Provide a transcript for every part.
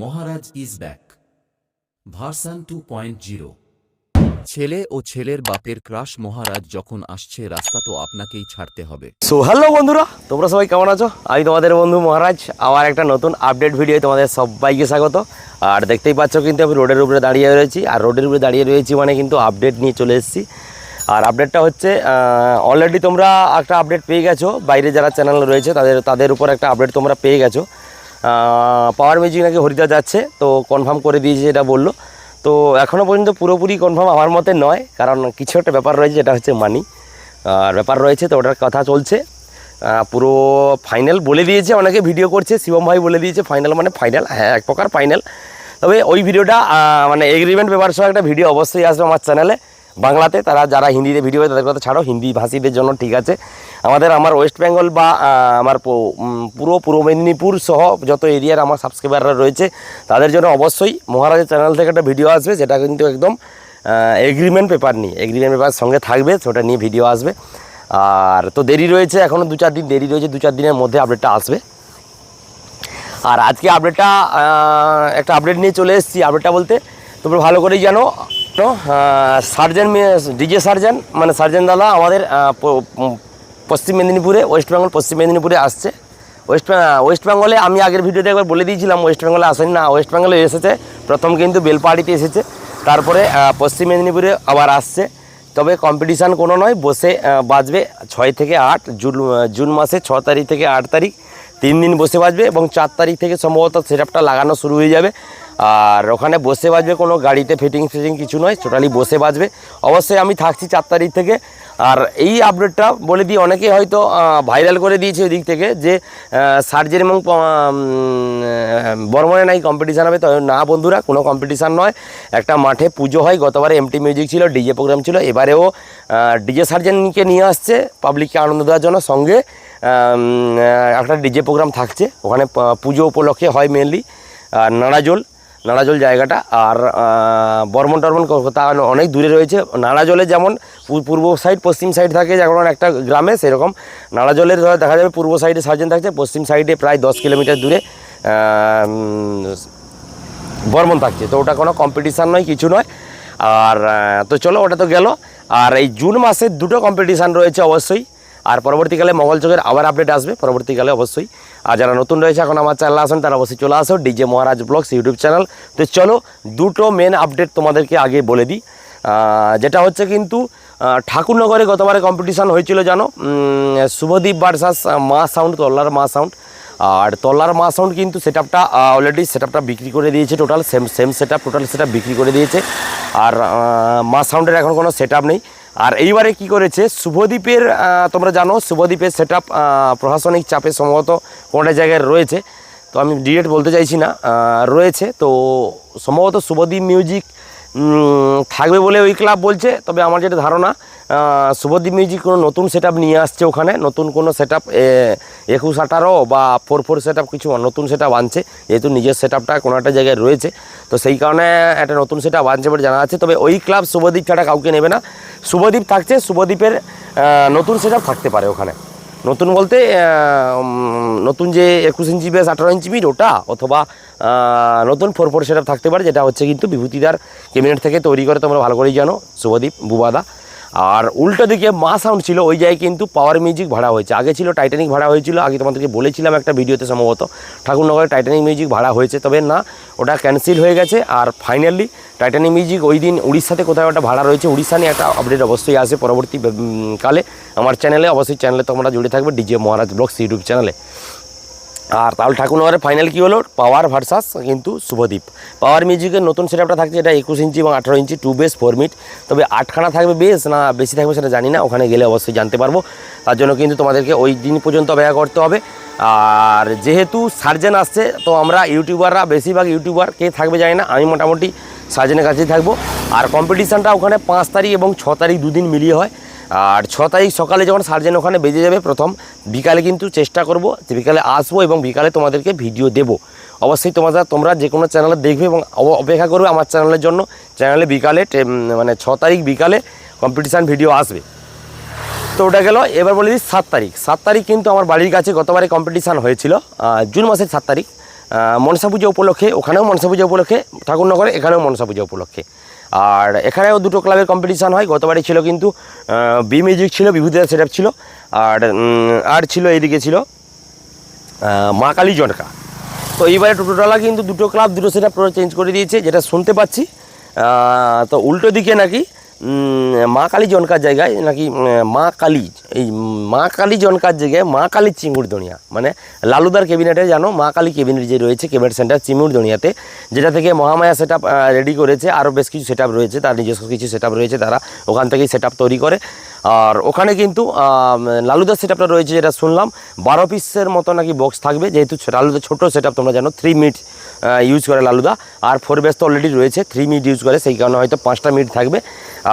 Maharaj is back. Version two point zero. ছেলে ও ছেলের বাপের ক্রাশ মহারাজ যখন আসছে রাস্তা তো আপনাকেই ছাড়তে হবে। সো হ্যালো বন্ধুরা তোমরা সবাই কেমন আছো? আমি তোমাদের বন্ধু মহারাজ। আবার একটা নতুন আপডেট ভিডিও তোমাদের সবাইকে স্বাগত। আর দেখতেই পাচ্ছ কিন্তু আমি রোডের উপরে দাঁড়িয়ে রয়েছি। আর রোডের উপরে দাঁড়িয়ে রয়েছি মানে কিন্তু আপডেট নিয়ে চলে এসেছি। আর আপডেটটা হচ্ছে অলরেডি তোমরা একটা আপডেট পেয়ে গেছো। বাইরে যারা চ্যানেল রয়েছে তাদের তাদের উপর একটা আপডেট তোমরা পেয়ে গেছো। পাওয়ার মিউজিক নাকি হরিদা যাচ্ছে, তো কনফার্ম করে দিয়েছে এটা বলল। তো এখনও পর্যন্ত পুরোপুরি কনফার্ম আমার মতে নয়, কারণ কিছু একটা ব্যাপার রয়েছে, যেটা হচ্ছে মানি আর ব্যাপার রয়েছে, তো ওটার কথা চলছে। পুরো ফাইনাল বলে দিয়েছে, অনেকে ভিডিও করছে, শিবম ভাই বলে দিয়েছে ফাইনাল মানে ফাইনাল হ্যাঁ এক প্রকার ফাইনাল তবে ওই ভিডিওটা মানে এগ্রিমেন্ট ব্যাপার সহ একটা ভিডিও অবশ্যই আসবে আমার চ্যানেলে বাংলাতে, তারা যারা হিন্দিতে ভিডিও হয় তাদের কথা ছাড়ো, হিন্দি ভাষীদের জন্য ঠিক আছে। আমাদের আমার ওয়েস্ট বেঙ্গল বা আমার পুরো পূর্ব মেদিনীপুর সহ যত এরিয়ার আমার সাবস্ক্রাইবাররা রয়েছে, তাদের জন্য অবশ্যই মহারাজের চ্যানেল থেকে একটা ভিডিও আসবে, যেটা কিন্তু একদম এগ্রিমেন্ট পেপার নিয়ে এগ্রিমেন্ট পেপার সঙ্গে থাকবে, সেটা নিয়ে ভিডিও আসবে। আর তো দেরি রয়েছে এখনও দু চার দিন, দেরি রয়েছে, দু চার দিনের মধ্যে আপডেটটা আসবে। আর আজকে আপডেটটা একটা আপডেট নিয়ে চলে এসেছি আপডেটটা বলতে তোমরা ভালো করেই জানো সার্জেন ডিজে সার্জেন মানে সার্জেন দাদা আমাদের পশ্চিম মেদিনীপুরে, ওয়েস্ট বেঙ্গল, পশ্চিম মেদিনীপুরে আসছে। ওয়েস্ট ওয়েস্ট বেঙ্গলে আমি আগের ভিডিওতে একবার বলে দিয়েছিলাম, ওয়েস্ট বেঙ্গলে আসেনি না, ওয়েস্ট বেঙ্গলে এসেছে, প্রথম কিন্তু বেলপাহাড়িতে এসেছে, তারপরে পশ্চিম মেদিনীপুরে আবার আসছে। তবে কম্পিটিশান কোনো নয়, বসে বাজবে ছয় থেকে আট, জুন জুন মাসে ছ তারিখ থেকে আট তারিখ তিন দিন বসে বাজবে এবং চার তারিখ থেকে সম্ভবত সেটআপটা লাগানো শুরু হয়ে যাবে। আর ওখানে বসে বাজবে কোনো গাড়িতে ফিটিং ফিটিং কিছু নয় টোটালি বসে বাজবে। অবশ্যই আমি থাকছি চার তারিখ থেকে। আর এই আপডেটটা বলে দিই অনেকে হয়তো ভাইরাল করে দিয়েছে ওই দিক থেকে যে সার্জেন এবং বর্মনে নাই কম্পিটিশান হবে। তো না বন্ধুরা, কোনো কম্পিটিশান নয়। একটা মাঠে পুজো হয়, গতবারে এমটি মিউজিক ছিল ডিজে প্রোগ্রাম ছিল। এবারেও ডিজে সার্জেনকে নিয়ে আসছে পাবলিককে আনন্দ দেওয়ার জন্য সঙ্গে। একটা ডিজে প্রোগ্রাম থাকছে। ওখানে পুজো উপলক্ষে হয় মেনলি নাড়াজোল নাড়াজোল জায়গাটা। আর বর্মন টর্মন তা অনেক দূরে রয়েছে। নাড়াজলে যেমন পূর্ব সাইড পশ্চিম সাইড থাকে, যেমন একটা গ্রামে সেরকম। নাড়াজলের ধরো, দেখা যাবে পূর্ব সাইডে সার্জেন থাকছে, পশ্চিম সাইডে প্রায় দশ কিলোমিটার দূরে বর্মন থাকছে। তো ওটা কোনো কম্পিটিশান নয়, কিছু নয়। আর তো চলো, ওটা তো গেল। আর এই জুন মাসে দুটো কম্পিটিশান রয়েছে অবশ্যই। আর পরবর্তীকালে মঙ্গলচকের আবার আপডেট আসবে। পরবর্তীকালে অবশ্যই, আর যারা নতুন রয়েছে, এখন আমার চ্যানেল আসেন, তারা অবশ্যই চলে আসো DJ Maharaj blogs YouTube channel তো চলো, দুটো মেন আপডেট তোমাদেরকে আগে বলে দিই। যেটা হচ্ছে কিন্তু ঠাকুরনগরে গতবারে কম্পিটিশান হয়েছিল, জানো? শুভদীপ ভার্সাস মা সাউন্ড তল্লার মা সাউন্ড আর তলার মা সাউন্ড কিন্তু সেট আপটা অলরেডি সেট আপটা বিক্রি করে দিয়েছে total same same set up total set বিক্রি করে দিয়েছে। আর মা সাউন্ডের এখন কোনো সেট নেই। আর এইবারে কি করেছে? শুভদ্বীপের তোমরা জানো শুভদ্বীপের সেট প্রশাসনিক চাপে সম্ভবত কোনটা জায়গায় রয়েছে। তো আমি ডিরেক্ট বলতে চাইছি না রয়েছে। তো সম্ভবত শুভদ্বীপ মিউজিক থাকবে বলে ওই ক্লাব বলছে তবে আমার যেটা ধারণা আহ, শুভদ্বীপ মিউজিক কোনো নতুন সেট নিয়ে আসছে ওখানে নতুন কোনো সেট আপ একুশ আঠারো বা ফোর ফোর সেট কিছু নতুন সেট আনছে যেহেতু নিজের সেট আপটা কোনো একটা জায়গায় রয়েছে তো সেই কারণে একটা নতুন সেট আপ আনছে বলে জানা যাচ্ছে তবে ওই ক্লাব শুভদ্বীপ ছাড়া কাউকে নেবে না। শুভদ্বীপ থাকছে শুভদ্বীপের নতুন সেট থাকতে পারে ওখানে। নতুন বলতে নতুন যে একুশ ইঞ্চি ব্যাস আঠারো ইঞ্চি মিট ওটা, অথবা নতুন ফোর ফোর সেট থাকতে পারে, যেটা হচ্ছে কিন্তু বিভূতিদার ক্যাবিনেট থেকে তৈরি করে তোমরা ভালো করেই জানো, শুভদীপ বুবাদা। আর উল্টো দিকে মা সাউন্ড ছিল, ওই জায়গায় কিন্তু পাওয়ার মিউজিক ভাড়া হয়েছে। আগে ছিল টাইটানিক ভাড়া হয়েছিল, আগে তোমাদেরকে বলেছিলাম একটা ভিডিওতে সম্ভবত। ঠাকুরনগরে টাইটানিক মিউজিক ভাড়া হয়েছে, তবে না, ওটা ক্যান্সেল হয়ে গেছে। আর ফাইনালি টাইটানিক মিউজিক ওই দিন উড়িষ্যাতে কোথাও একটা ভাড়া রয়েছে, উড়িষ্যা নিয়ে একটা আপডেট অবশ্যই আসে পরবর্তী কালে। আমার চ্যানেলে অবশ্যই চ্যানেলে তোমরা জুড়ে থাকবে ডিজে মহারাজ ব্লগস ইউটিউব চ্যানেলে আর তাহলে ঠাকুর ঠাকুরনগরের ফাইনাল কী হলো? পাওয়ার ভার্সাস কিন্তু শুভদ্বীপ পাওয়ার মিউজিকের নতুন সেটআপটা থাকছে, এটা একুশ ইঞ্চি এবং আঠারো inch two bass four mid তবে আটখানা থাকবে বেশ না বেশি থাকবে সেটা জানি না, ওখানে গেলে অবশ্যই জানতে পারব। তার জন্য কিন্তু তোমাদেরকে ওই দিন পর্যন্ত অপেক্ষা করতে হবে। আর যেহেতু সার্জেন আসছে, তো আমরা ইউটিউবাররা, বেশিরভাগ ইউটিউবার, কে থাকবে জানি না, আমি মোটামুটি সার্জেনের কাছেই থাকব। আর কম্পিটিশানটা ওখানে পাঁচ তারিখ এবং ছ তারিখ দুদিন মিলিয়ে হয়। আর ছ তারিখ সকালে যখন সার্জেন ওখানে বেজে যাবে প্রথম, বিকালে কিন্তু চেষ্টা করব বিকালে আসব এবং বিকালে তোমাদেরকে ভিডিও দেব। অবশ্যই তোমরা তোমরা যে কোনো চ্যানেলে দেখবে এবং অপেক্ষা করবে আমার চ্যানেলের জন্য। চ্যানেলে বিকালে মানে ছ তারিখ বিকালে কম্পিটিশান ভিডিও আসবে। তো ওটা গেল, এবার বলে দিই সাত তারিখ। সাত তারিখ কিন্তু আমার বাড়ির কাছে গতবারে কম্পিটিশান হয়েছিল জুন মাসের সাত তারিখ। মনসা পুজো উপলক্ষে, ওখানেও মনসা পুজো উপলক্ষে, ঠাকুরনগরে এখানেও মনসা পুজো উপলক্ষে। আর এখানেও দুটো ক্লাবের কম্পিটিশান হয়, গতবারই ছিল কিন্তু বি মিউজিক ছিল, বিভূতিদার সেট ছিল, আর আর ছিল এইদিকে ছিল মা কালী জনকা। তো এইবারে টোটোটালা কিন্তু দুটো ক্লাব, দুটো সেট পুরো চেঞ্জ করে দিয়েছে, যেটা শুনতে পাচ্ছি। তো উল্টো দিকে নাকি মা কালী জনকার জায়গায় নাকি মা কালী, এই মা কালী জনকার জায়গায় মা কালী চিঙ্গুরদনিয়া মানে লালুদার ক্যাবিনেটে জানো, মা কালী ক্যাবিনেট যে রয়েছে, ক্যাবিনেট সেন্টার চিমুরদনিয়াতে যেটা থেকে মহামায়া সেট রেডি করেছে আরও বেশ কিছু সেট রয়েছে, তার নিজস্ব কিছু সেট রয়েছে, তারা ওখান থেকেই সেট তৈরি করে। আর ওখানে কিন্তু লালুদার সেট আপটা রয়েছে যেটা শুনলাম বারো পিসের মতো নাকি বক্স থাকবে যেহেতু লালুদা ছোটো সেট তোমরা জানো থ্রি মিনিট ইউজ করে লালুদা। আর ফোর বেস তো অলরেডি রয়েছে থ্রি মিনিট ইউজ করে সেই কারণে হয়তো পাঁচটা মিনিট থাকবে।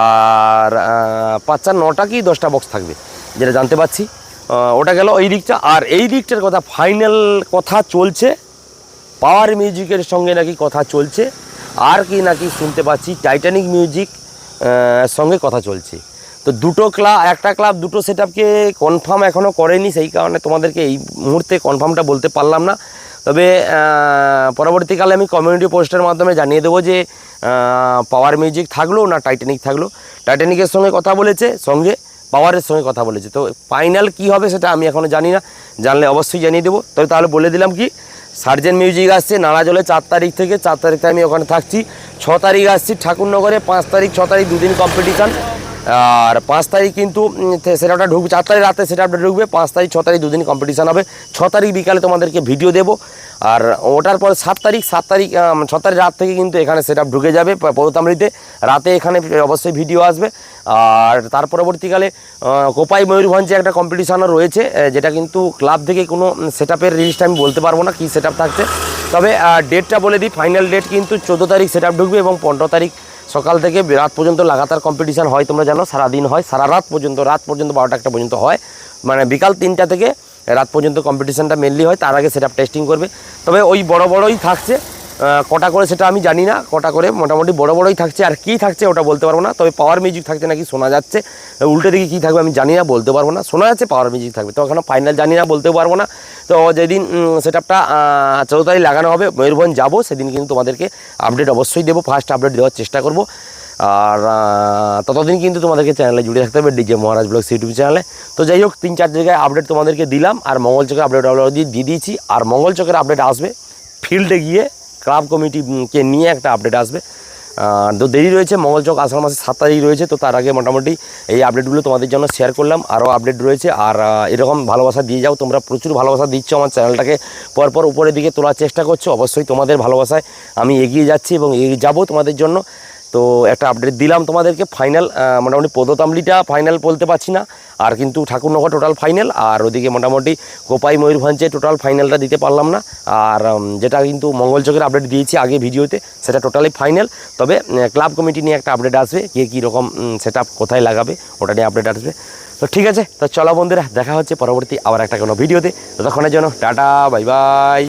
আর আহ, পাঁচ চার নটা কি দশটা বক্স থাকবে যেটা জানতে পারছি। ওটা গেল এই দিকটা। আর এই দিকটার কথা ফাইনাল কথা চলছে পাওয়ার মিউজিকের সঙ্গে নাকি কথা চলছে। আর কি নাকি শুনতে পাচ্ছি টাইটানিক মিউজিক সঙ্গে কথা চলছে। তো দুটো ক্লাব একটা ক্লাব, দুটো সেট আপকে কনফার্ম এখনও করেনি, সেই কারণে তোমাদেরকে এই মুহূর্তে কনফার্মটা বলতে পারলাম না। তবে পরবর্তীকালে আমি কমিউনিটি পোস্টের মাধ্যমে জানিয়ে দেবো যে পাওয়ার মিউজিক থাকল না টাইটানিক থাকল। টাইটানিকের সঙ্গে কথা বলেছে, সঙ্গে পাওয়ারের সঙ্গে কথা বলেছে। তো ফাইনাল কি হবে সেটা আমি এখনও জানি না, জানলে অবশ্যই জানিয়ে দেবো। তবে তাহলে বলে দিলাম কি সার্জেন মিউজিক আসছে নাড়াজলে চার তারিখ থেকে, চার তারিখ আমি ওখানে থাকছি। ছ তারিখ আসছি ঠাকুরনগরে, পাঁচ তারিখ, ছ তারিখ দুদিন কম্পিটিশান আর পাঁচ তারিখ কিন্তু সেটাপটা ঢুকবে, চার তারিখ রাতে সেটাপটা ঢুকবে, পাঁচ তারিখ, ছ তারিখ দুদিন কম্পিটিশান হবে। ছ তারিখ বিকালে তোমাদেরকে ভিডিও দেবো। আর ওটার পর সাত তারিখ সাত তারিখ ছ তারিখ রাত থেকে কিন্তু এখানে সেট ঢুকে যাবে প- রাতে এখানে অবশ্যই ভিডিও আসবে। আর তার পরবর্তীকালে কোপাই ময়ূরভঞ্জে একটা কম্পিটিশানও রয়েছে যেটা কিন্তু ক্লাব থেকে কোনো সেট আপের রিলিজটা আমি বলতে পারব না, কী সেট থাকছে। তবে ডেটটা বলে দিই ফাইনাল ডেট কিন্তু চোদ্দ তারিখ সেট ঢুকবে এবং পনেরো তারিখ সকাল থেকে রাত পর্যন্ত লাগাতার কম্পিটিশান হয়, তোমরা জানো, সারাদিন হয় সারা রাত পর্যন্ত রাত পর্যন্ত বারোটা একটা পর্যন্ত হয়। মানে বিকাল তিনটা থেকে রাত পর্যন্ত কম্পিটিশানটা মেনলি হয়, তার আগে সেটা টেস্টিং করবে। তবে ওই বড় বড়ই থাকছে। কটা করে সেটা আমি জানি না, কটা করে মোটামুটি বড় বড়ই থাকছে। আর কী থাকছে ওটা বলতে পারব না, তবে পাওয়ার মিউজিক থাকছে নাকি শোনা যাচ্ছে। উল্টো দিকে কী থাকবে আমি জানি না, বলতে পারব না। শোনা যাচ্ছে পাওয়ার মিউজিক থাকবে, তো এখনও ফাইনাল জানি না বলতে পারব না। তো যেদিন সেট আপটা চৌদ্দ তারিখ লাগানো হবে, ময়ূরভঞ্জ যাব, সেদিন কিন্তু তোমাদেরকে আপডেট অবশ্যই দেবো ফার্স্ট আপডেট দেওয়ার চেষ্টা করব। আর ততদিন কিন্তু তোমাদেরকে চ্যানেলে জুড়ে থাকতে হবে, ডিজে মহারাজ ব্লগস ইউটিউব চ্যানেলে তো যাই হোক, তিন, চার জায়গায় আপডেট তোমাদেরকে দিলাম, আর মঙ্গল চকের আপডেট দিয়ে দিয়ে দিয়েছি, আর মঙ্গল চকের আপডেট আসবে ফিল্ডে গিয়ে। ক্লাব কমিটিকে নিয়ে একটা আপডেট আসবে। তো দেরি রয়েছে মঙ্গলচক আষাঢ় মাসে সাত তারিখ রয়েছে, তো তার আগে মোটামুটি এই আপডেটগুলো তোমাদের জন্য শেয়ার করলাম, আরও আপডেট রয়েছে। আর এরকম ভালোবাসা দিয়ে যাও, তোমরা প্রচুর ভালোবাসা দিচ্ছ আমার চ্যানেলটাকে পরপর উপরের দিকে তোলার চেষ্টা করছ, অবশ্যই তোমাদের ভালোবাসায় আমি এগিয়ে যাচ্ছি এবং এগিয়ে যাব তোমাদের জন্য। তো একটা আপডেট দিলাম তোমাদেরকে ফাইনাল মোটামুটি পদতামলিটা ফাইনাল বলতে পারছি না, আর কিন্তু ঠাকুরনগর টোটাল ফাইনাল আর ওদিকে মোটামুটি কোপাই ময়ূরভঞ্জে টোটাল ফাইনালটা দিতে পারলাম না, আর যেটা কিন্তু মঙ্গলচকের আপডেট দিয়েছি আগে ভিডিওতে, সেটা টোটালি ফাইনাল তবে ক্লাব কমিটি নিয়ে একটা আপডেট আসবে, কে কী রকম সেট কোথায় লাগাবে, ওটা নিয়ে আপডেট আসবে, তো ঠিক আছে, তো চলো বন্ধুরা, দেখা হচ্ছে পরবর্তী আবার একটা কোনো ভিডিওতে, ততক্ষণের জন্য টাটা বাই বাই